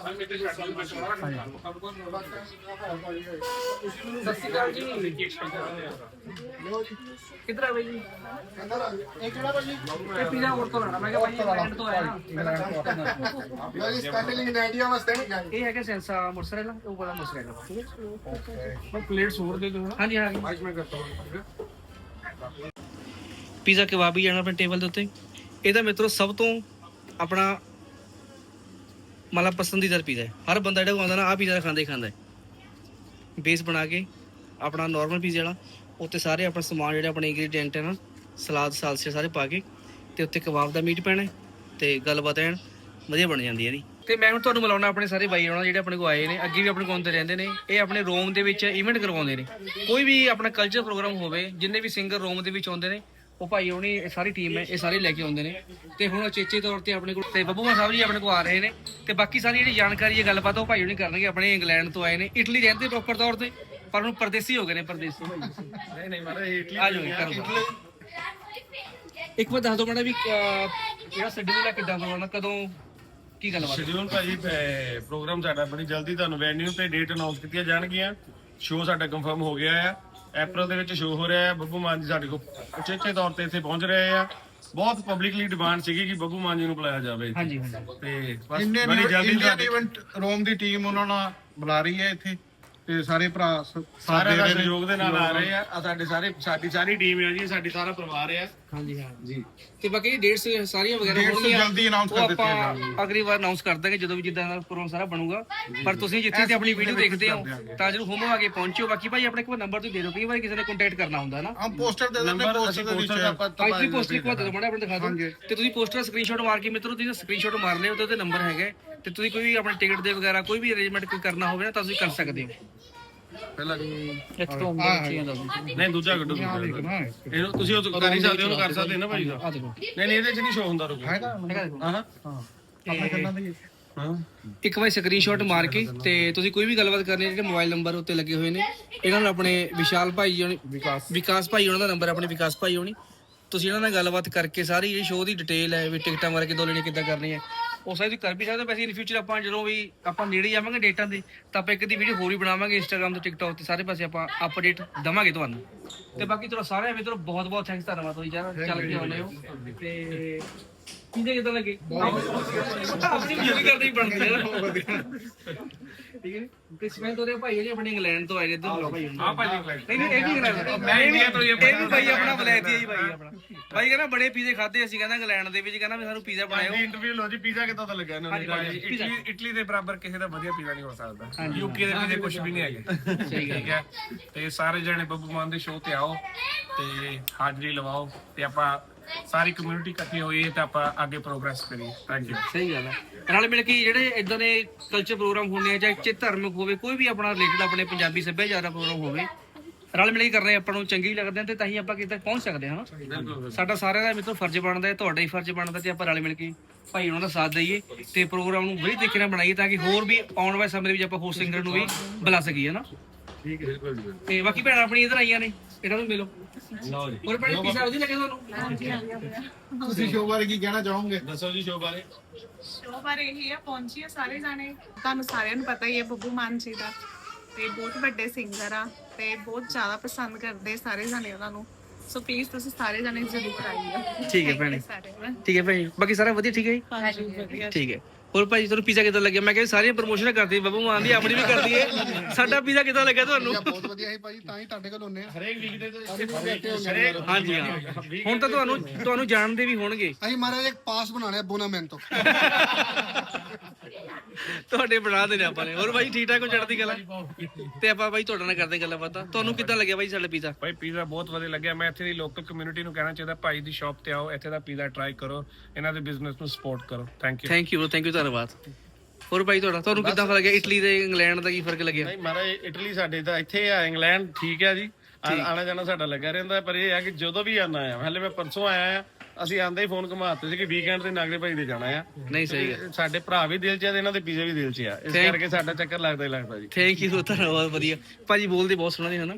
ਸ਼੍ਰੀ ਅਕਾਲ ਜੀ ਕਿੱਧਰ ਆ ਬਾਈ ਜੀ? ਇਹ ਕਿਹੜਾ ਭਾਜੀ? ਇਹ ਪੀਜ਼ਾ ਹੋਰ ਤੋਂ ਲੈਣਾ। ਮੈਂ ਕਿਹਾ ਬਾਈ ਇੰਗਲੈਂਡ ਤੋਂ ਆਇਆ। ਯਾਰ ਸਟੈਂਡਿੰਗ ਇਨ ਇੰਡੀਆ ਵਾਸਤੇ ਨਹੀਂ ਗਾਈ ਇਹ ਹੈਗਾ ਸੈਂਸਾ ਮੁਰਸਰੇਲਾ ਉਹ ਬੜਾ ਮੁਰਸਰੇਲਾ ਮੈਂ ਪਲੇਟਸ ਹੋਰ ਦੇ ਦੋ ਹਾਂਜੀ ਹਾਂ ਅੱਜ ਮੈਂ ਕਰਤਾ ਹੂੰ। ਪੀਜ਼ਾ ਕਬਾਬੀ ਜਾਣਾ ਆਪਣੇ ਟੇਬਲ ਦੇ ਉੱਤੇ। ਇਹਦਾ ਮਿੱਤਰੋ ਸਭ ਤੋਂ ਆਪਣਾ ਮਤਲਬ ਪਸੰਦੀਦਾ ਪੀਜ਼ਾ ਹੈ। ਹਰ ਬੰਦਾ ਜਿਹੜਾ ਆਉਂਦਾ ਨਾ ਆ ਪੀਜ਼ਾ ਖਾਂਦਾ ਹੀ ਖਾਂਦਾ ਹੈ। ਬੇਸ ਬਣਾ ਕੇ ਆਪਣਾ ਨਾਰਮਲ ਪੀਜ਼ਾ ਵਾਲਾ ਉੱਤੇ ਸਾਰੇ ਆਪਣਾ ਸਮਾਨ ਜਿਹੜੇ ਆਪਣੇ ਇੰਗਰੀਡੀਐਂਟ ਹੈ ਨਾ, ਸਲਾਦ ਸਾਲਸੇ ਸਾਰੇ ਪਾ ਕੇ ਤੇ ਉੱਤੇ ਕਬਾਬ ਦਾ ਮੀਟ ਪੈਣਾ ਹੈ ਤੇ ਗੱਲਬਾਤ ਐਨ ਵਧੀਆ ਬਣ ਜਾਂਦੀ ਹੈ ਇਹਦੀ। ਤੇ ਮੈਂ ਹੁਣ ਤੁਹਾਨੂੰ ਮਿਲਾਉਣਾ ਆਪਣੇ ਸਾਰੇ ਬਾਈ ਉਹਨਾਂ ਜਿਹੜੇ ਆਪਣੇ ਕੋ ਆਏ ਨੇ, ਅੱਗੇ ਵੀ ਆਪਣੇ ਕੋਲ ਆਉਂਦੇ ਰਹਿੰਦੇ ਨੇ, ਇਹ ਆਪਣੇ ਰੋਮ ਦੇ ਵਿੱਚ ਇਵੈਂਟ ਕਰਵਾਉਂਦੇ ਨੇ। ਕੋਈ ਵੀ ਆਪਣਾ ਕਲਚਰ ਪ੍ਰੋਗਰਾਮ ਹੋਵੇ, ਜਿੰਨੇ ਵੀ ਸਿੰਗਰ ਰੋਮ ਦੇ ਵਿੱਚ ਆਉਂਦੇ ਨੇ ਉਹ ਭਾਈ ਹੋਣੀ ਇਹ ਸਾਰੀ ਟੀਮ ਹੈ ਇਹ ਸਾਰੇ ਲੈ ਕੇ ਆਉਂਦੇ ਨੇ। ਤੇ ਹੁਣ ਉਚੇਚੇ ਤੌਰ ਤੇ ਆਪਣੇ ਕੋਲ ਤੇ ਬੱਬੂ ਮਾਨ ਸਾਹਿਬ ਜੀ ਆਪਣੇ ਕੋਲ ਆ ਰਹੇ ਨੇ। ਤੇ ਬਾਕੀ ਸਾਰੀ ਜਿਹੜੀ ਜਾਣਕਾਰੀ ਹੈ ਗੱਲਬਾਤ ਉਹ ਭਾਈ ਹੋਣੀ ਕਰਨਗੇ ਆਪਣੇ ਇੰਗਲੈਂਡ ਤੋਂ ਆਏ ਨੇ। ਇਟਲੀ ਰਹਿੰਦੇ ਪ੍ਰੋਪਰ ਤੌਰ ਤੇ ਪਰ ਹੁਣ ਪਰਦੇਸੀ ਹੋ ਗਏ ਨੇ ਪਰਦੇਸੀ। ਨਹੀਂ ਨਹੀਂ ਮਾਰਾ ਇਟਲੀ ਆ ਜਾਓ ਇੱਕ ਵਾਰ ਦੱਸ ਦਿਓ ਮੈਡਮ ਵੀ ਜਿਹੜਾ ਸ਼ਡਿਊਲ ਹੈ ਕਿੱਦਾਂ ਦਾ ਕਦੋਂ ਕੀ ਗੱਲਬਾਤ ਸ਼ਡਿਊਲ ਭਾਜੀ ਪ੍ਰੋਗਰਾਮ ਸਾਡਾ ਬੜੀ ਜਲਦੀ ਤੁਹਾਨੂੰ ਵੈਨਿਊ ਤੇ ਡੇਟ ਅਨਾਉਂਸ ਕੀਤੀਆਂ ਜਾਣਗੀਆਂ। ਸ਼ੋਅ ਸਾਡਾ ਕੰਫਰਮ ਹੋ ਗਿਆ ਹੈ ਅਪ੍ਰੈਲ ਦੇ ਵਿੱਚ ਸ਼ੋਅ ਹੋ ਰਿਹਾ ਹੈ। ਬੱਬੂ ਮਾਨ ਜੀ ਸਾਡੇ ਕੋਲ ਉਚੇਚੇ ਤੌਰ ਤੇ ਇੱਥੇ ਪਹੁੰਚ ਰਹੇ ਆ। ਬਹੁਤ ਪਬਲਿਕਲੀ ਡਿਮਾਂਡ ਸੀਗੀ ਕਿ ਬੱਬੂ ਮਾਨ ਜੀ ਨੂੰ ਬੁਲਾਇਆ ਜਾਵੇ। ਹਾਂਜੀ ਹਾਂਜੀ। ਤੇ ਬਸ ਇੰਡੀਅਨ ਬੜੀ ਜਲਦੀ ਇੰਡੀਅਨ ਸਾਡੇ ਇਵੈਂਟ ਰੋਮ ਦੀ ਟੀਮ ਉਹਨਾਂ ਨਾਲ ਬੁਲਾ ਰਹੀ ਹੈ ਇੱਥੇ। ਤੇ ਸਾਰੇ ਭਰਾ ਸ- ਸਾਥ ਸਾਰਿਆਂ ਦੇ ਦਾ ਰਹੇ ਨੇ। ਸਹਿਯੋਗ ਦੇ ਨਾਲ ਆ ਰਹੇ ਆ। ਆਹ ਸਾਡੇ ਸਾਰੇ ਸਾਡੀ ਸਾਰੀ ਟੀਮ ਹੈ ਜੀ ਸਾਡੀ ਸਾਰਾ ਪਰਿਵਾਰ ਹੈ ਹਾਂਜੀ ਹਾਂ। ਜੀ। ਤੇ ਬਾਕੀ ਡੇਟਸ ਸਾਰੀਆਂ ਵਗੈਰਾ Dates ਹੋਣਗੀਆਂ ਜਲਦੀ announce ਕਰ ਦਿੱਤੀਆਂ ਆਪਾਂ ਜਾਣਗੀਆਂ। ਅਗਲੀ ਵਾਰ ਅਨਾਉਂਸ ਕਰ ਦਾਂਗੇ ਜਦੋਂ ਵੀ ਜਿੱਦਾਂ ਦਾ ਪ੍ਰੋਗਰਾਮ ਸਾਰਾ ਬਣੂਗਾ। ਪਰ ਤੁਸੀਂ ਜਿੱਥੇ ਤੇ ਆਪਣੀ ਵੀਡੀਓ ਦੇਖਦੇ ਹੋ ਤਾਂ ਜਰੂਰ ਹੋਮੋ ਆ ਕੇ ਪਹੁੰਚੋ ਬਾਕੀ ਭਾਈ ਆਪਣੇ ਕੋਲ ਨੰਬਰ ਤੁਸੀਂ ਦੇ ਦਿਓ। ਕਈ ਵਾਰ ਕਿਸੇ ਨੇ ਕੰਟੈਕਟ ਕਰਨਾ ਹੁੰਦਾ ਨਾ। ਹਾਂ ਪੋਸਟਰ ਦੇ ਦਿੰਦੇ ਨੰਬਰ ਪੋਸਟਰ ਅਸੀਂ ਦੇ ਪੋਸਟਰ ਵਿੱਚ ਆਪਾਂ ਇੱਕ ਵਾਰ ਦੇ ਮਾੜਾ ਆਪਣੇ ਦਿਖਾ ਦਿਓ। ਤੇ ਤੁਸੀਂ ਪੋਸਟਰ ਦਾ ਸਕਰੀਨਸ਼ਾਟ ਮਾਰ ਕੇ ਮਿੱਤਰੋ ਤੁਸੀਂ ਸਕਰੀਨਸ਼ਾਟ ਮਾਰ ਲਿਓ ਤੇ ਉਹਦੇ ਨੰਬਰ ਹੈਗਾ। ਤੇ ਤੁਸੀਂ ਕੋਈ ਵੀ ਆਪਣੇ ਟਿਕਟ ਦੇ ਵਗੈਰਾ ਕੋਈ ਵੀ ਅਰੇਂਜਮੈਂਟ ਕੋਈ ਕਰਨਾ ਹੋਵੇ ਨਾ ਤਾਂ ਤੁਸੀਂ ਕਰ ਸਕਦੇ ਹੋ। ਪਹਿਲਾਂ ਇੱਥੇ ਤੋਂ ਨਹੀਂ ਦੂਜਾ ਕੱਢੋ ਦੂਜਾ ਇਹਨੂੰ ਤੁਸੀਂ ਉਹ ਕਰ ਹੀ ਸਕਦੇ ਹੋ ਉਹਨੂੰ ਕਰ ਸਕਦੇ ਹੋ ਨਾ ਭਾਈ ਸਾਹਿਬ। ਆ ਦੇਖੋ। ਨਹੀਂ ਨਹੀਂ ਇਹਦੇ ਚ ਨਹੀਂ ਸ਼ੋਅ ਹੁੰਦਾ ਰੁਕੋ ਹੈਗਾ ਹੈਗਾ ਦੇਖੋ ਹਾਂ ਆਪਣੇ ਕੰਨਾਂ ਦੇ ਹਾਂ। ਇੱਕ ਵਾਰ ਸਕਰੀਨਸ਼ਾਟ ਮਾਰ ਕੇ ਤੇ ਤੁਸੀਂ ਕੋਈ ਵੀ ਗੱਲਬਾਤ ਕਰਨੀ ਹੈ ਜਿਹੜੇ ਮੋਬਾਈਲ ਨੰਬਰ ਉੱਤੇ ਲੱਗੇ ਹੋਏ ਨੇ ਇਹਨਾਂ ਨੂੰ ਆਪਣੇ ਵਿਸ਼ਾਲ ਭਾਈ ਜੀ ਹੋਣੀ ਵਿਕਾਸ। ਵਿਕਾਸ ਭਾਈ ਉਹਨਾਂ ਦਾ ਨੰਬਰ ਆਪਣੇ ਵਿਕਾਸ ਭਾਈ ਹੋਣੀ। ਤੁਸੀਂ ਇਹਨਾਂ ਨਾਲ ਗੱਲਬਾਤ ਕਰਕੇ ਸਾਰੀ ਜਿਹੜੀ ਸ਼ੋਅ ਦੀ ਡਿਟੇਲ ਹੈ ਵੀ ਟਿਕਟਾਂ ਬਾਰੇ ਕਿਦੋਂ ਲੈਣੀ ਕਿੱਦਾਂ ਕਰਨੀ ਹੈ ਉਹ ਸਾਰੀ ਤੁਸੀਂ ਕਰ ਵੀ ਸਕਦੇ ਹੋ, ਵੈਸੇ ਇਨ ਫਿਊਚਰ ਆਪਾਂ ਜਦੋਂ ਵੀ ਆਪਾਂ ਨੇੜੇ ਜਾਵਾਂਗੇ ਡੇਟਾਂ ਦੇ, ਤਾਂ ਆਪਾਂ ਇੱਕ ਦੀ ਵੀਡੀਓ ਹੋਰ ਹੀ ਬਣਾਵਾਂਗੇ ਇੰਸਟਾਗ੍ਰam ਤੇ ਟਿਕਟੌਕ ਤੇ, ਸਾਰੇ ਪਾਸੇ ਆਪਾਂ ਅਪਡੇਟ ਦਵਾਂਗੇ ਤੁਹਾਨੂੰ। ਤੇ ਬਾਕੀ ਤੁਹਾਡਾ ਸਾਰਿਆਂ ਮਿੱਤਰੋ ਬਹੁਤ ਬਹੁਤ ਥੈਂਕਸ ਧੰਨਵਾਦ ਤੁਸੀਂ ਯਾਰ ਚੱਲ ਕੇ ਆਉਂਦੇ ਹੋ। ਤੇ ਕਿੰਨੇ ਕਿਦਾਂ ਲੱਗੇ? ਆਪਣੀ ਵੀਡੀਓ ਕਰਨੀ ਬਣਦੀ ਹੈ। ਠੀਕ ਹੈ ਤੇ ਤੋਂ ਭਾਈ ਜਿਹੜੇ ਆਪਣੇ ਇੰਗਲੈਂਡ ਤੋਂ ਆਏ ਨੇ ਇੱਧਰ। ਭਾਈ ਆ ਭਾਜੀ ਇੰਗਲੈਂਡ। ਨਹੀਂ ਨਹੀਂ ਇਹ ਵੀ ਇੰਗਲੈਂਡ ਮੈਂ ਇੰਡੀਆ ਤੋਂ ਹੀ ਇਹ ਵੀ ਭਾਈ ਆਪਣਾ ਬਲੈਤੀ ਹੈ ਜੀ ਭਾਈ ਆਪਣਾ। ਭਾਈ ਕਹਿੰਦਾ ਬੜੇ ਪੀਜ਼ੇ ਖਾਦੇ ਅਸੀਂ ਕਹਿੰਦਾ ਇੰਗਲੈਂਡ ਦੇ ਵਿੱਚ ਕਹਿੰਦਾ ਵੀ ਸਾਨੂੰ ਪੀਜ਼ਾ ਬਣਾਇਓ। ਇੰਟਰਵਿਊ ਲੋ ਜੀ ਪੀਜ਼ਾ ਕਿੱਦਾਂ ਦਾ ਲੱਗਾ ਇਹਨਾਂ ਨੂੰ? ਇਟਲੀ ਇਟਲੀ ਦੇ ਬਰਾਬਰ ਕਿਸੇ ਦਾ ਵਧੀਆ ਪੀਜ਼ਾ ਨਹੀਂ ਹੋ ਸਕਦਾ। ਯੂਕੇ ਦੇ ਪੀਜ਼ੇ ਕੁਝ ਵੀ ਨਹੀਂ ਹੈਗੇ। ਠੀਕ ਹੈ? ਤੇ ਸਾਰੇ ਜਣੇ ਬੱਬੂ ਮਾਨ ਦੇ ਸ਼ੋਅ ਤੇ ਆਓ ਤੇ ਹਾਜ਼ਰੀ ਲਵਾਓ ਤੇ ਆਪਾਂ ਸਾਰੀ ਕਮਿਊਨਿਟੀ ਇਕੱਠੀ ਹੋਈ ਹੈ ਤੇ ਆਪਾਂ ਅੱਗੇ ਪ੍ਰੋਗਰੈਸ ਕਰੀਏ। ਥੈਂਕ ਯੂ ਸਹੀ ਗੱਲ ਹੈ ਨਾਲ ਮਿਲ ਕੇ ਜਿਹੜੇ ਇਦਾਂ ਦੇ ਕਲਚਰ ਪ੍ਰੋਗਰਾਮ ਹੁੰਦੇ ਆ ਚਾਹੇ ਚੇ ਧਾਰਮਿਕ ਹੋਵੇ ਕੋਈ ਵੀ ਆਪਣਾ ਰਿਲੇਟਡ ਆਪਣੇ ਪੰਜਾਬੀ ਸੱਭਿਆਚਾਰ ਦਾ ਪ੍ਰੋਗਰਾਮ ਹੋਵੇ ਰਲ ਮਿਲ ਕੇ ਕਰਨੇ ਆਪਾਂ ਨੂੰ ਚੰਗੀ ਲੱਗਦੇ ਆ ਤੇ ਤਾਂ ਹੀ ਆਪਾਂ ਕਿਤੇ ਪਹੁੰਚ ਸਕਦੇ ਹਾਂ ਨਾ ਬਿਲਕੁਲ ਸਾਡਾ ਸਾਰਿਆਂ ਦਾ ਮਿੱਤਰ ਫਰਜ਼ ਬਣਦਾ ਹੈ ਤੁਹਾਡਾ ਹੀ ਫਰਜ਼ ਬਣਦਾ ਤੇ ਆਪਾਂ ਰਲ ਮਿਲ ਕੇ ਭਾਈ ਉਹਨਾਂ ਦਾ ਸਾਥ ਦਈਏ ਤੇ ਪ੍ਰੋਗਰਾਮ ਨੂੰ ਵਧੀਆ ਤਰੀਕੇ ਨਾਲ ਬਣਾਈਏ ਤਾਂ ਕਿ ਹੋਰ ਵੀ ਆਉਣ ਵਾਲੇ ਸਮੇਂ ਦੇ ਵਿੱਚ ਆਪਾਂ ਹੋਰ ਸਿੰਗਰ ਨੂੰ ਵੀ ਬੁਲਾ ਸਕੀਏ ਨਾ ਠੀਕ ਹੈ ਬਿਲਕੁਲ ਤੇ ਬਾਕੀ ਭੈਣਾਂ ਆਪਣੀ ਇਧਰ ਆਈਆਂ ਨੇ। ਇਹਨਾਂ ਨੂੰ ਮਿਲੋ। ਲਓ ਜੀ। ਹੋਰ ਭੈਣੇ ਪੀਜ਼ਾ ਵਧੀਆ ਲੱਗੇ ਤੁਹਾਨੂੰ? ਤੁਸੀਂ ਸ਼ੋਅ ਬਾਰੇ ਕੀ ਕਹਿਣਾ ਚਾਹੋਗੇ? ਦੱਸੋ ਜੀ ਸ਼ੋਅ ਬਾਰੇ। ਸ਼ੋਅ ਬਾਰੇ ਇਹੀ ਹੈ ਪਹੁੰਚੀ ਹੈ ਸਾਰੇ ਜਾਣੇ। ਤੁਹਾਨੂੰ ਸਾਰਿਆਂ ਨੂੰ ਪਤਾ ਹੀ ਹੈ ਬੱਬੂ ਮਾਨ ਜੀ ਦਾ। ਤੇ ਬਹੁਤ ਵੱਡੇ ਸਿੰਗਰ ਆ ਤੇ ਬਹੁਤ ਜ਼ਿਆਦਾ ਪਸੰਦ ਕਰਦੇ ਸਾਰੇ ਜਾਣੇ ਉਹਨਾਂ ਨੂੰ। ਸੋ ਪਲੀਜ਼ ਤੁਸੀਂ ਸਾਰੇ ਜਾਣੇ ਜ਼ਰੂਰ ਆਈਓ। ਠੀਕ ਹੈ ਭੈਣੇ। ਸਾਰੇ। ਠੀਕ ਹੈ ਭਾਈ ਬਾਕੀ ਸਾਰਾ ਵਧੀਆ ਠੀਕ ਹੈ ਜੀ? ਹਾਂਜੀ ਵਧੀਆ। ਠੀਕ ਹੈ। ਹੋਰ ਭਾਈ ਤੁਹਾਨੂੰ ਪੀਜ਼ਾ ਕਿਦਾਂ ਲੱਗਿਆ? ਮੈਂ ਕਿਹਾ ਸਾਰੀਆਂ ਪ੍ਰਮੋਸ਼ਨਾਂ ਕਰਦੀ ਬੱਬੂ ਮਾਨ ਦੀ ਆਪਣੀ ਵੀ ਕਰਦੀ ਹੈ ਸਾਡਾ ਪੀਜ਼ਾ ਕਿਦਾਂ ਲੱਗਿਆ ਤੁਹਾਨੂੰ? ਬਹੁਤ ਵਧੀਆ ਸੀ ਭਾਜੀ ਤਾਂ ਹੀ ਤੁਹਾਡੇ ਕੋਲ ਹੁੰਨੇ ਆ। ਹਰੇਕ ਵੀਕ ਦੇ ਹਰੇਕ ਹਾਂਜੀ ਹਾਂ। ਹੁਣ ਤਾਂ ਤੁਹਾਨੂੰ ਤੁਹਾਨੂੰ ਜਾਣਦੇ ਵੀ ਹੋਣਗੇ। ਅਸੀਂ ਮਹਾਰਾਜ ਇੱਕ ਪਾਸ ਬਣਾਣਾ ਬੋਨਾਮੈਨ ਤੋਂ। ਤੁਹਾਡੇ ਬਣਾ ਦੇਣੇ ਆਪਾਂ ਨੇ। ਹੋਰ ਭਾਈ ਠੀਕ ਠਾਕ ਹੋ ਚੜਦੀ ਕਲਾ? ਤੇ ਆਪਾਂ ਭਾਈ ਤੁਹਾਡੇ ਨਾਲ ਕਰਦੇ ਗੱਲਾਂ ਬਾਤਾਂ ਤੁਹਾਨੂੰ ਕਿੱਦਾਂ ਲੱਗਿਆ ਭਾਈ ਸਾਡਾ ਪੀਜ਼ਾ ਭਾਈ ਪੀਜ਼ਾ ਬਹੁਤ ਵਧੀਆ ਲੱਗਿਆ। ਮੈਂ ਇੱਥੇ ਦੀ ਲੋਕਲ ਕਮਿਊਨਿਟੀ ਨੂੰ ਕਹਿਣਾ ਚਾਹੁੰਦਾ ਭਾਈ ਦੀ ਸ਼ਾਪ ਤੇ ਆਓ ਇੱਥੇ ਦਾ ਪੀਜ਼ਾ ਟਰਾਈ ਕਰੋ। ਇਹਨਾਂ ਦੇ ਬਿਜ਼ਨਸ ਨੂੰ ਸਪੋਰਟ ਕਰੋ। Thank you thank you thank you ਧੰਨਵਾਦ। ਹੋਰ ਭਾਈ ਤੁਹਾਡਾ ਤੁਹਾਨੂੰ ਕਿੱਦਾਂ ਲੱਗਿਆ ਇਟਲੀ ਤੇ ਇੰਗਲੈਂਡ ਦਾ ਕੀ ਫ਼ਰਕ ਲੱਗਿਆ? ਨਹੀਂ ਮਹਾਰਾਜ ਇਟਲੀ ਸਾਡੇ ਤਾਂ ਇੱਥੇ ਆ ਇੰਗਲੈਂਡ ਠੀਕ ਹੈ ਜੀ। ਆ- ਆਣਾ ਜਾਣਾ ਸਾਡਾ ਲੱਗਾ ਰਹਿੰਦਾ ਪਰ ਇਹ ਆ ਕਿ ਜਦੋਂ ਵੀ ਆਣਾ ਆ ਹਲੇ ਮੈਂ ਪਰਸੋਂ ਆਇਆ ਆ ਅਸੀਂ ਆਂਦੇ ਹੀ ਫੋਨ ਘੁਮਾਤੇ ਸੀ ਕਿ ਵੀਕਐਂਡ ਤੇ ਨਾਗਰੇ ਭਾਈ ਦੇ ਜਾਣਾ ਆ। ਨਹੀਂ ਸਹੀ ਹੈ ਸਾਡੇ ਭਰਾ ਵੀ ਦਿਲ 'ਚ ਆ ਤੇ ਇਹਨਾਂ ਦੇ ਪੀਜ਼ੇ ਵੀ ਦਿਲ 'ਚ ਆ। ਇਸ Thank- ਕਰਕੇ ਸਾਡਾ ਚੱਕਰ ਲੱਗਦਾ ਹੀ ਲੱਗਦਾ ਜੀ। ਥੈਂਕ ਯੂ ਧੰਨਵਾਦ ਵਧੀਆ। ਭਾਜੀ ਬੋਲਦੇ ਬਹੁਤ ਸੋਹਣਾ ਨੇ ਹਨਾ?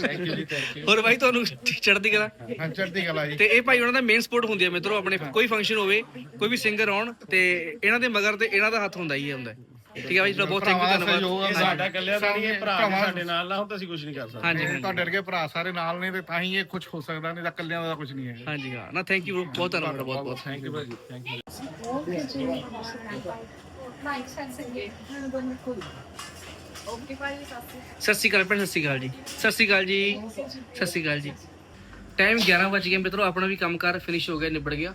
ਥੈਂਕ ਯੂ ਜੀ ਥੈਂਕ ਯੂ ਹੋਰ ਭਾਈ ਤੁਹਾਨੂੰ ਚੜਦੀ ਕਲਾ? ਹਾਂ ਚੜ੍ਹਦੀ ਕਲਾ ਜੀ। ਤੇ ਇਹ ਭਾਈ ਉਹਨਾਂ ਦਾ ਮੇਨ ਸਪੋਰਟ ਹੁੰਦੀ ਹੈ ਮਿੱਤਰੋ ਆਪਣੇ ਕੋਈ ਫੰਕਸ਼ਨ ਹੋਵੇ ਕੋਈ ਵੀ ਸਿੰਗਰ ਆਉਣ ਤੇ ਇਹਨਾਂ ਦੇ ਮਗਰ ਤੇ ਇਹਨਾਂ ਦਾ ਹੱਥ ਹੁੰਦਾ ਹੀ ਹੁੰਦਾ। ਹੈ। ਠੀਕ ਹੈ ਭਾਈ ਤੁਹਾਡਾ ਬਹੁਤ ਥੈਂਕ ਯੂ ਸਹਿਯੋਗ ਧੰਨਵਾਦ। ਇਹ ਸਾਡਾ ਇਕੱਲਿਆਂ ਦਾ ਨਹੀਂ ਇਹ ਭਰਾ ਵੀ ਸਾਡੇ ਨਾਲ ਨਾ ਹੁਣ ਤਾਂ ਅਸੀਂ ਕੁਝ ਨਹੀਂ ਕਰ ਸਕਦੇ। ਹਾਂਜੀ ਹਾਂਜੀ। ਤੁਹਾਡੇ ਵਰਗੇ ਭਰਾ ਸਾਰੇ ਨਾਲ ਨੇ ਤੇ ਤਾਂ ਹੀ ਇਹ ਕੁਝ ਹੋ ਸਕਦਾ ਨਹੀਂ ਤਾਂ ਇਕੱਲਿਆਂ ਦਾ ਕੁਝ ਨਹੀਂ ਹੈ ਹਾਂਜੀ ਹਾਂ। ਨਾ ਥੈਂਕ ਯੂ ਬਹੁਤ ਧੰਨਵਾਦ ਬਹੁਤ ਬਹੁਤ ਥੈਂਕ ਯੂ ਭਾਜੀ ਥੈਂਕ ਯੂ ਓਕੇ ਭਾਈ ਸਤਿ ਸਤਿ ਸ਼੍ਰੀ ਅਕਾਲ ਭੈਣ ਸਤਿ ਸ਼੍ਰੀ ਅਕਾਲ ਜੀ। ਸਤਿ ਸ਼੍ਰੀ ਅਕਾਲ ਜੀ। ਸਤਿ ਸ਼੍ਰੀ ਅਕਾਲ ਜੀ। ਟਾਈਮ 11 ਵਜ ਗਏ ਮਿੱਤਰੋ ਆਪਣਾ ਵੀ ਕੰਮਕਾਰ ਫਿਨਿਸ਼ ਹੋ ਗਿਆ ਨਿਬੜ ਗਿਆ।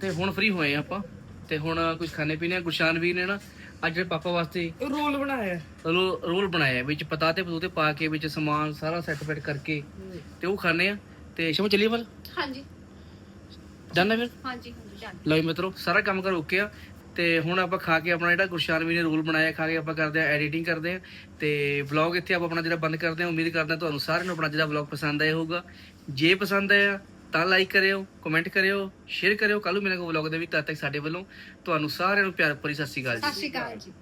ਤੇ ਹੁਣ ਫ੍ਰੀ ਹੋਏ ਆ ਆਪਾਂ। ਤੇ ਹੁਣ ਕੁਝ ਖਾਣੇ ਪੀਣੇ ਆ ਗੁਰਸ਼ਾਨ ਵੀਰ ਨੇ ਨਾ ਅੱਜ ਜਿਹੜੇ ਪਾਪਾ ਵਾਸਤੇ ਰੋਲ ਬਣਾਇਆ। ਰੋਲ ਰੋਲ ਬਣਾਇਆ। ਵਿੱਚ ਪਤਾਤੇ ਪਤੂਤੇ ਪਾ ਕੇ ਵਿੱਚ ਸਮਾਨ ਸਾਰਾ ਸੈੱਟ ਬੈਟ ਕਰਕੇ ਤੇ ਉਹ ਖਾਣੇ ਆ। ਤੇ ਸ਼ਮੋ ਚੱਲੀਏ ਵੱਲ ਹਾਂਜੀ। ਜਾਣਾ ਫਿਰ? ਹਾਂਜੀ ਹਾਂਜੀ ਜਾਣ ਲਓ ਮਿੱਤਰੋ ਸਾਰਾ ਕੰਮ ਕਰ ਓਕੇ ਆ। ਤੇ ਹੁਣ ਆਪਾਂ ਖਾ ਕੇ ਆਪਣਾ ਜਿਹੜਾ ਗੁਰਸ਼ਾਨ ਵੀ ਨੇ ਰੂਲ ਬਣਾਇਆ ਖਾ ਕੇ ਆਪਾਂ ਕਰਦੇ ਆ ਐਡੀਟਿੰਗ ਕਰਦੇ ਆ। ਤੇ ਵਲੌਗ ਇੱਥੇ ਆਪਾਂ ਆਪਣਾ ਜਿਹੜਾ ਬੰਦ ਕਰਦੇ ਆ ਉਮੀਦ ਕਰਦੇ ਆ ਤੁਹਾਨੂੰ ਸਾਰਿਆਂ ਨੂੰ ਆਪਣਾ ਜਿਹੜਾ ਵਲੌਗ ਪਸੰਦ ਆਇਆ ਹੋਊਗਾ। ਜੇ ਪਸੰਦ ਆਇਆ ਤਾਂ ਲਾਈਕ ਕਰਿਓ ਕਮੈਂਟ ਕਰਿਓ ਸ਼ੇਅਰ ਕਰਿਓ। ਕੱਲ ਨੂੰ ਮਿਲਾਂਗੇ ਵਲੌਗ ਦੇ ਵਿੱਚ, ਤਦ ਤੱਕ ਸਾਡੇ ਵੱਲੋਂ ਤੁਹਾਨੂੰ ਸਾਰਿਆਂ ਨੂੰ ਪਿਆਰ ਭਰੀ ਸਤਿ ਸ਼੍ਰੀ ਅਕਾਲ ਜੀ। ਸਤਿ ਸ਼੍ਰੀ ਅਕਾਲ ਜੀ।